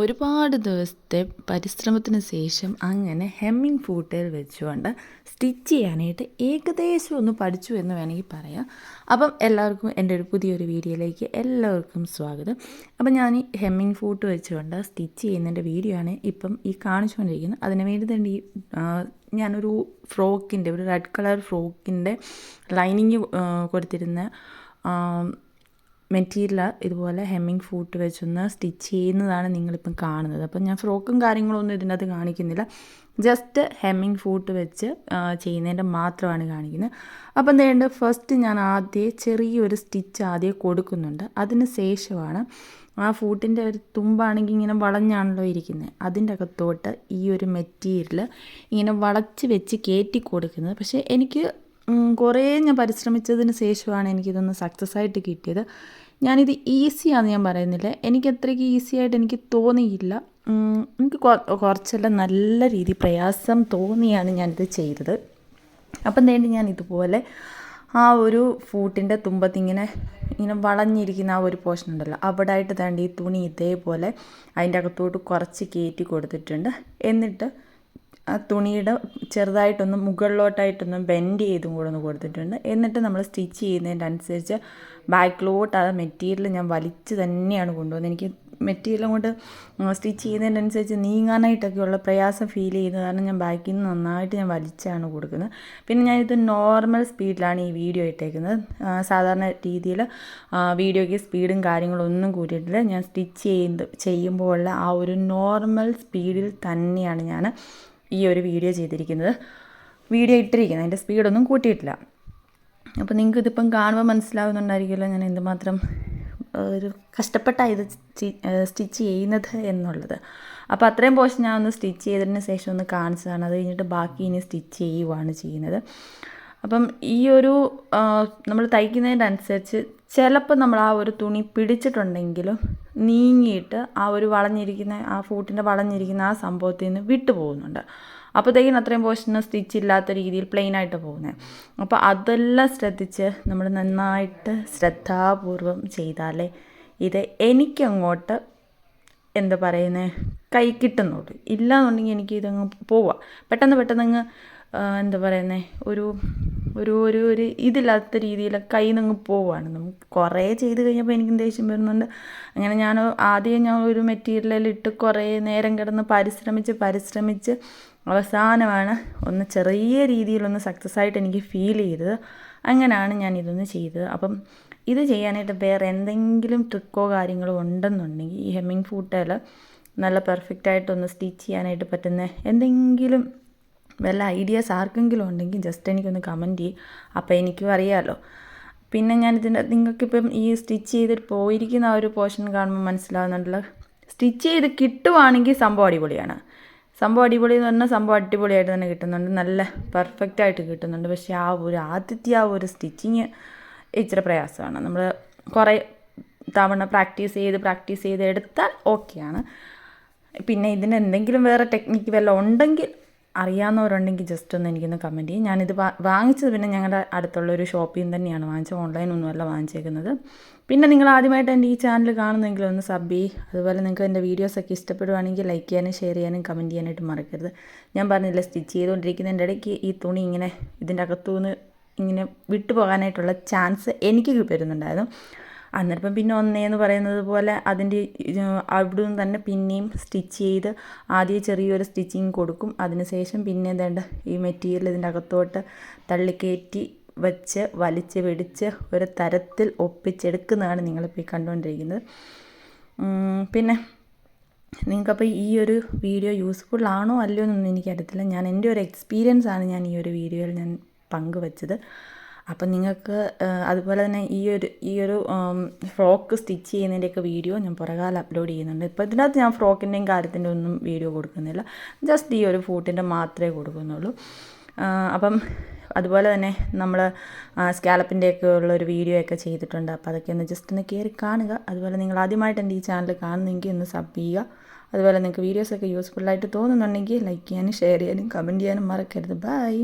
ഒരുപാട് ദിവസത്തെ പരിശ്രമത്തിന് ശേഷം അങ്ങനെ ഹെമ്മിങ് ഫൂട്ടേൽ വെച്ചുകൊണ്ട് സ്റ്റിച്ച് ചെയ്യാനായിട്ട് ഏകദേശം ഒന്ന് പഠിച്ചു എന്ന് വേണമെങ്കിൽ പറയാം. അപ്പം എല്ലാവർക്കും എന്റെ ഒരു പുതിയൊരു വീഡിയോയിലേക്ക് എല്ലാവർക്കും സ്വാഗതം. അപ്പം ഞാൻ ഈ ഹെമ്മിങ് ഫൂട്ട് വെച്ചുകൊണ്ട് സ്റ്റിച്ച് ചെയ്യുന്നതിന്റെ വീഡിയോ ആണ് ഇപ്പം ഈ കാണിച്ചുകൊണ്ടിരിക്കുന്നത്. അതിന് വേണ്ടി തന്നെ ഈ ഞാനൊരു ഫ്രോക്കിന്റെ ഒരു റെഡ് കളർ ഫ്രോക്കിന്റെ ലൈനിങ് കൊടുത്തിരുന്ന മെറ്റീരിയൽ ഇതുപോലെ ഹെമ്മിങ് ഫൂട്ട് വെച്ചൊന്ന് സ്റ്റിച്ച് ചെയ്യുന്നതാണ് നിങ്ങളിപ്പം കാണുന്നത്. അപ്പം ഞാൻ ഫ്രോക്കും കാര്യങ്ങളൊന്നും ഇതിനകത്ത് കാണിക്കുന്നില്ല. ജസ്റ്റ് ഹെമ്മിങ് ഫൂട്ട് വെച്ച് ചെയ്യുന്നതിന്റെ മാത്രമാണ് കാണിക്കുന്നത്. അപ്പം എന്തുകൊണ്ട് ഫസ്റ്റ് ഞാൻ ആദ്യം ചെറിയൊരു സ്റ്റിച്ച് ആദ്യം കൊടുക്കുന്നുണ്ട്. അതിന് ശേഷമാണ് ആ ഫൂട്ടിന്റെ ഒരു തുമ്പാണെങ്കിൽ ഇങ്ങനെ വളഞ്ഞാണല്ലോ ഇരിക്കുന്നത്. അതിന്റെ അകത്തോട്ട് ഈ ഒരു മെറ്റീരിയൽ ഇങ്ങനെ വളച്ച് വെച്ച് കയറ്റി കൊടുക്കുന്നത്. പക്ഷേ എനിക്ക് കുറേ ഞാൻ പരിശ്രമിച്ചതിന് ശേഷമാണ് എനിക്കിതൊന്ന് സക്സസ് ആയിട്ട് കിട്ടിയത്. ഞാനിത് ഈസിയാണെന്ന് ഞാൻ പറയുന്നില്ല. എനിക്ക് അത്രയ്ക്ക് ഈസി ആയിട്ട് എനിക്ക് തോന്നിയില്ല. എനിക്ക് കുറച്ചെല്ലാം നല്ല രീതി പ്രയാസം തോന്നിയാണ് ഞാനിത് ചെയ്തത്. അപ്പം വേണ്ടി ഞാൻ ഇതുപോലെ ആ ഒരു ഫൂട്ടിന്റെ തുമ്പത്തിങ്ങനെ ഇങ്ങനെ വളഞ്ഞിരിക്കുന്ന ആ ഒരു പോർഷൻ ഉണ്ടല്ലോ അവിടെ ആയിട്ട് തേണ്ട ഈ തുണി ഇതേപോലെ അതിന്റെ അകത്തോട്ട് കുറച്ച് കയറ്റി കൊടുത്തിട്ടുണ്ട്. എന്നിട്ട് ആ തുണിയുടെ ചെറുതായിട്ടൊന്ന് മുകളിലോട്ടായിട്ടൊന്ന് ബെൻഡ് ചെയ്തും കൂടെ ഒന്ന് കൊടുത്തിട്ടുണ്ട്. എന്നിട്ട് നമ്മൾ സ്റ്റിച്ച് ചെയ്യുന്നതിന്റെ അനുസരിച്ച് ബാക്കിലോട്ട് ആ മെറ്റീരിയൽ ഞാൻ വലിച്ച് തന്നെയാണ് കൊണ്ടുവന്നത്. എനിക്ക് മെറ്റീരിയൽ കൊണ്ട് സ്റ്റിച്ച് ചെയ്യുന്നതിനനുസരിച്ച് നീങ്ങാനായിട്ടൊക്കെയുള്ള പ്രയാസം ഫീൽ ചെയ്യുന്നത് കാരണം ഞാൻ ബാക്കിൽ നിന്ന് നന്നായിട്ട് ഞാൻ വലിച്ചാണ് കൊടുക്കുന്നത്. പിന്നെ ഞാനിത് നോർമൽ സ്പീഡിലാണ് ഈ വീഡിയോ ഇട്ടേക്കുന്നത്. സാധാരണ രീതിയിൽ വീഡിയോയ്ക്ക് സ്പീഡും കാര്യങ്ങളും ഒന്നും കൂട്ടിയിട്ടില്ല. ഞാൻ സ്റ്റിച്ച് ചെയ്യുന്നത് ചെയ്യുമ്പോഴുള്ള ആ ഒരു നോർമൽ സ്പീഡിൽ തന്നെയാണ് ഞാൻ ഈ ഒരു വീഡിയോ ചെയ്തിരിക്കുന്നത്. വീഡിയോ ഇട്ടിരിക്കുന്നത്. അതിന്റെ സ്പീഡൊന്നും കൂട്ടിയിട്ടില്ല. അപ്പോൾ നിങ്ങൾക്ക് ഇതിപ്പം കാണുമ്പോൾ മനസ്സിലാവുന്നുണ്ടായിരിക്കുമല്ലോ ഞാൻ എന്തുമാത്രം ഒരു കഷ്ടപ്പെട്ടാണ് ഇത് സ്റ്റിച്ച് ചെയ്യുന്നത് എന്നുള്ളത്. അപ്പോൾ അത്രയും പോർഷൻ ഞാൻ ഒന്ന് സ്റ്റിച്ച് ചെയ്തതിന് ശേഷം ഒന്ന് കാണിച്ചതാണ്. അത് കഴിഞ്ഞിട്ട് ബാക്കി ഇനി സ്റ്റിച്ച് ചെയ്യുവാണ് ചെയ്യുന്നത്. അപ്പം ഈ ഒരു നമ്മൾ തയ്ക്കുന്നതിന്റെ അനുസരിച്ച് ചിലപ്പോൾ നമ്മൾ ആ ഒരു തുണി പിടിച്ചിട്ടുണ്ടെങ്കിലും നീങ്ങിയിട്ട് ആ ഒരു വളഞ്ഞിരിക്കുന്ന ആ ഫൂട്ടിന്റെ വളഞ്ഞിരിക്കുന്ന ആ സംഭവത്തിൽ നിന്ന് വിട്ടു പോകുന്നുണ്ട്. അപ്പോഴത്തേക്കും അത്രയും പോർഷന് സ്റ്റിച്ച് ഇല്ലാത്ത രീതിയിൽ പ്ലെയിൻ ആയിട്ട് പോകുന്നത് അപ്പോൾ അതെല്ലാം ശ്രദ്ധിച്ച് നമ്മൾ നന്നായിട്ട് ശ്രദ്ധാപൂർവം ചെയ്താലേ ഇത് എനിക്കങ്ങോട്ട് എന്താ പറയുന്നത് കൈ കിട്ടുന്നുള്ളൂ. ഇല്ലാന്നുണ്ടെങ്കിൽ എനിക്ക് ഇതങ്ങ് പോവാം. പെട്ടെന്ന് പെട്ടെന്ന് അങ്ങ് എന്താ പറയുന്നത് ഒരു ഒരു ഒരു ഒരു ഇതില്ലാത്ത രീതിയിൽ കയ്യിൽ നിന്ന് പോവുകയാണ് നമുക്ക് കുറേ ചെയ്ത് കഴിഞ്ഞപ്പോൾ എനിക്കും ദേഷ്യം വരുന്നുണ്ട്. അങ്ങനെ ഞാൻ ആദ്യം ഞാൻ ഒരു മെറ്റീരിയലിൽ ഇട്ട് കുറേ നേരം കിടന്ന് പരിശ്രമിച്ച് പരിശ്രമിച്ച് അവസാനമാണ് ഒന്ന് ചെറിയ രീതിയിലൊന്ന് സക്സസ് ആയിട്ട് എനിക്ക് ഫീൽ ചെയ്തത്. അങ്ങനെയാണ് ഞാൻ ഇതൊന്ന് ചെയ്തത്. അപ്പം ഇത് ചെയ്യാനായിട്ട് വേറെ എന്തെങ്കിലും ട്രിക്കോ കാര്യങ്ങളോ ഉണ്ടെന്നുണ്ടെങ്കിൽ ഈ ഹെമ്മിങ് ഫൂട്ടയിൽ നല്ല പെർഫെക്റ്റ് ആയിട്ടൊന്ന് സ്റ്റിച്ച് ചെയ്യാനായിട്ട് പറ്റുന്ന എന്തെങ്കിലും വല്ല ഐഡിയാസ് ആർക്കെങ്കിലും ഉണ്ടെങ്കിൽ ജസ്റ്റ് എനിക്കൊന്ന് കമന്റ് ചെയ്യും. അപ്പോൾ എനിക്കും അറിയാമല്ലോ പിന്നെ ഞാൻ ഇതിന്റെ നിങ്ങൾക്കിപ്പം ഈ സ്റ്റിച്ച് ചെയ്തിട്ട് പോയിരിക്കുന്ന ആ ഒരു പോർഷൻ കാണുമ്പോൾ മനസ്സിലാവുന്നുണ്ടല്ലോ. സ്റ്റിച്ച് ചെയ്ത് കിട്ടുവാണെങ്കിൽ സംഭവം അടിപൊളിയാണ്. സംഭവം അടിപൊളി എന്ന് പറഞ്ഞാൽ സംഭവം അടിപൊളിയായിട്ട് തന്നെ കിട്ടുന്നുണ്ട്. നല്ല പെർഫെക്റ്റ് ആയിട്ട് കിട്ടുന്നുണ്ട്. പക്ഷേ ആ ഒരു ആദ്യത്തെ ആ ഒരു സ്റ്റിച്ചിങ് ഇച്ചിരി പ്രയാസമാണ്. നമ്മൾ കുറേ തവണ പ്രാക്ടീസ് ചെയ്ത് പ്രാക്ടീസ് ചെയ്ത് എടുത്താൽ ഓക്കെയാണ് പിന്നെ ഇതിന് എന്തെങ്കിലും വേറെ ടെക്നിക്ക് വല്ലതും ഉണ്ടെങ്കിൽ അറിയാവുന്നവരുണ്ടെങ്കിൽ ജസ്റ്റ് ഒന്ന് എനിക്കൊന്ന് കമന്റ് ചെയ്യും. ഞാനിത് വാങ്ങിച്ചത് പിന്നെ ഞങ്ങളുടെ അടുത്തുള്ള ഒരു ഷോപ്പിൽ നിന്ന് തന്നെയാണ് വാങ്ങിച്ചത്. ഓൺലൈനൊന്നുമല്ല വാങ്ങിച്ചേക്കുന്നത്. പിന്നെ നിങ്ങൾ ആദ്യമായിട്ട് എന്റെ ഈ ചാനൽ കാണുന്നെങ്കിൽ ഒന്ന് സബ് ചെയ്യ്. അതുപോലെ നിങ്ങൾക്ക് എന്റെ വീഡിയോസൊക്കെ ഇഷ്ടപ്പെടുവാണെങ്കിൽ ലൈക്ക് ചെയ്യാനും ഷെയർ ചെയ്യാനും കമന്റ് ചെയ്യാനായിട്ട് മറക്കരുത്. ഞാൻ പറഞ്ഞില്ല സ്റ്റിച്ച് ചെയ്തുകൊണ്ടിരിക്കുന്നതിന്റെ ഇടയ്ക്ക് ഈ തുണി ഇങ്ങനെ ഇതിന്റെ അകത്തുനിന്ന് ഇങ്ങനെ വിട്ടുപോകാനായിട്ടുള്ള ചാൻസ് എനിക്ക് വരുന്നുണ്ടായിരുന്നു. അന്നേരം പിന്നെ ഒന്നേന്ന് പറയുന്നത് പോലെ അതിന്റെ അവിടെ നിന്ന് തന്നെ പിന്നെയും സ്റ്റിച്ച് ചെയ്ത് ആദ്യം ചെറിയൊരു സ്റ്റിച്ചിങ് കൊടുക്കും. അതിനുശേഷം പിന്നെ എന്താണ്ട് ഈ മെറ്റീരിയൽ ഇതിന്റെ അകത്തോട്ട് തള്ളിക്കയറ്റി വെച്ച് വലിച്ച് വെടിച്ച് ഒരു തരത്തിൽ ഒപ്പിച്ചെടുക്കുന്നതാണ് നിങ്ങളിപ്പോൾ ഈ കണ്ടുകൊണ്ടിരിക്കുന്നത്. പിന്നെ നിങ്ങൾക്കപ്പോൾ ഈ ഒരു വീഡിയോ യൂസ്ഫുൾ ആണോ അല്ലയോ എന്നൊന്നും എനിക്കറിയത്തില്ല. ഞാൻ എന്റെ ഒരു എക്സ്പീരിയൻസ് ആണ് ഞാൻ ഈ ഒരു വീഡിയോയിൽ ഞാൻ പങ്കുവച്ചത്. അപ്പം നിങ്ങൾക്ക് അതുപോലെ തന്നെ ഈ ഒരു ഈ ഒരു ഫ്രോക്ക് സ്റ്റിച്ച് ചെയ്യുന്നതിന്റെയൊക്കെ വീഡിയോ ഞാൻ പുറകാലം അപ്ലോഡ് ചെയ്യുന്നുണ്ട്. ഇപ്പോൾ ഇതിനകത്ത് ഞാൻ ഫ്രോക്കിന്റെയും കാര്യത്തിന്റെ ഒന്നും വീഡിയോ കൊടുക്കുന്നില്ല. ജസ്റ്റ് ഈ ഒരു ഫൂട്ടിന്റെ മാത്രമേ കൊടുക്കുന്നുള്ളൂ. അപ്പം അതുപോലെ തന്നെ നമ്മൾ സ്കാലപ്പിന്റെയൊക്കെ ഉള്ള ഒരു വീഡിയോ ഒക്കെ ചെയ്തിട്ടുണ്ട്. അപ്പോൾ അതൊക്കെ ഒന്ന് ജസ്റ്റ് ഒന്ന് കയറി കാണുക. അതുപോലെ നിങ്ങൾ ആദ്യമായിട്ട് എന്റെ ഈ ചാനൽ കാണുന്നെങ്കിൽ ഒന്ന് സബ് ചെയ്യുക. അതുപോലെ നിങ്ങൾക്ക് വീഡിയോസൊക്കെ യൂസ്ഫുള്ളായിട്ട് തോന്നുന്നുണ്ടെങ്കിൽ ലൈക്ക് ചെയ്യാനും ഷെയർ ചെയ്യാനും കമന്റ് ചെയ്യാനും മറക്കരുത്. ബൈ.